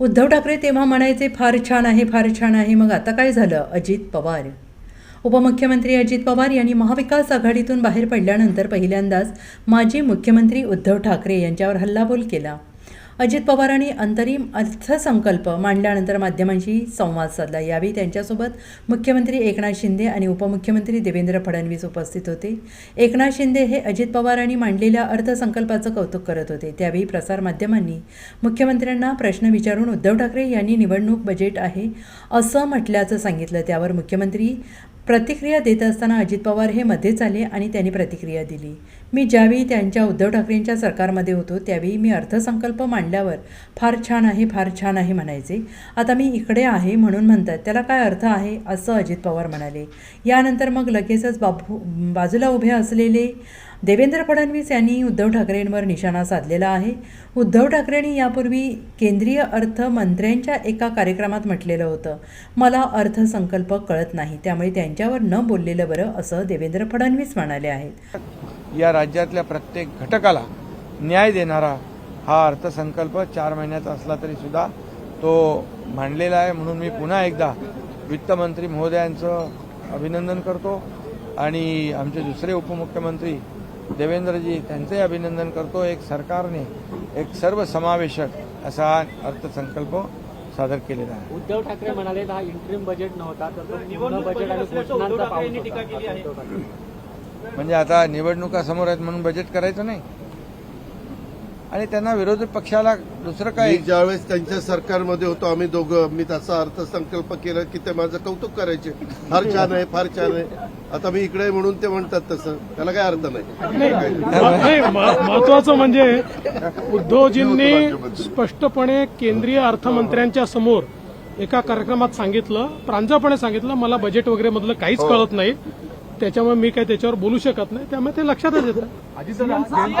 उद्धव ठाकरे तेव्हा म्हणायचे फार छान आहे फार छान आहे. मग आता काय झालं? अजित पवार. उपमुख्यमंत्री अजित पवार यांनी महाविकास आघाडीतून बाहेर पडल्यानंतर पहिल्यांदाच माजी मुख्यमंत्री उद्धव ठाकरे यांच्यावर हल्लाबोल केला. अजित पवारांनी अंतरिम अर्थसंकल्प मांडल्यानंतर माध्यमांशी संवाद साधला. यावेळी त्यांच्यासोबत मुख्यमंत्री एकनाथ शिंदे आणि उपमुख्यमंत्री देवेंद्र फडणवीस उपस्थित होते. एकनाथ शिंदे हे अजित पवारांनी मांडलेल्या अर्थसंकल्पाचं कौतुक करत होते. त्यावेळी प्रसारमाध्यमांनी मुख्यमंत्र्यांना प्रश्न विचारून उद्धव ठाकरे यांनी निवडणूक बजेट आहे असं म्हटल्याचं सांगितलं. त्यावर मुख्यमंत्री प्रतिक्रिया देत असताना अजित पवार हे मध्येच आले आणि त्यांनी प्रतिक्रिया दिली. मी ज्यावेळी त्यांच्या उद्धव ठाकरेंच्या सरकारमध्ये होतो त्यावेळी मी अर्थसंकल्प मांडल्यावर फार छान आहे फार छान आहे म्हणायचे. आता मी इकडे आहे म्हणून म्हणतात त्याला काय अर्थ आहे? असं अजित पवार म्हणाले. यानंतर मग लगेचच बाबू बाजूला उभे असलेले देवेंद्र फडणवीस यांनी उद्धव ठाकरेंवर निशाणा साधलेला आहे. उद्धव ठाकरेंनी यापूर्वी केंद्रीय अर्थमंत्र्यांच्या एका कार्यक्रमात म्हटलेलं होतं. मला अर्थसंकल्प कळत नाही त्यामुळे त्यांच्यावर न बोललेलं बरं असं देवेंद्र फडणवीस म्हणाले आहेत. या राज्यातल्या प्रत्येक घटकाला न्याय देणारा हा अर्थसंकल्प चार महिन्याचा असला तरी सुद्धा तो मांडलेला आहे. म्हणून मी पुन्हा एकदा वित्तमंत्री महोदयांचं अभिनंदन करतो. आणि आमचे दुसरे उपमुख्यमंत्री देवेंद्रजी त्यांचंही अभिनंदन करतो. एक सरकारने एक सर्वसमावेशक असा अर्थसंकल्प सादर केलेला आहे. उद्धव ठाकरे म्हणाले हा इंट्रीम बजेट नव्हता तर बजेट आणि. म्हणजे आता निवडणुका समोर आहेत म्हणून बजेट करायचं नाही? आणि त्यांना विरोधी पक्षाला दुसरं काय? मी ज्यावेळेस त्यांच्या सरकारमध्ये होतो आम्ही दोघं मी त्याचा अर्थसंकल्प केला की ते माझं कौतुक करायचे. फार छान आहे फार छान आहे. आता मी इकडे म्हणून ते म्हणतात तसं. त्याला काय अर्थ नाही. महत्वाचं म्हणजे उद्धवजींनी स्पष्टपणे केंद्रीय अर्थमंत्र्यांच्या समोर एका कार्यक्रमात सांगितलं प्रांजळपणे सांगितलं मला बजेट वगैरे मधलं काहीच कळत नाही. त्याच्यामुळे मी काही त्याच्यावर बोलू शकत नाही. त्यामुळे ते लक्षातच येतं.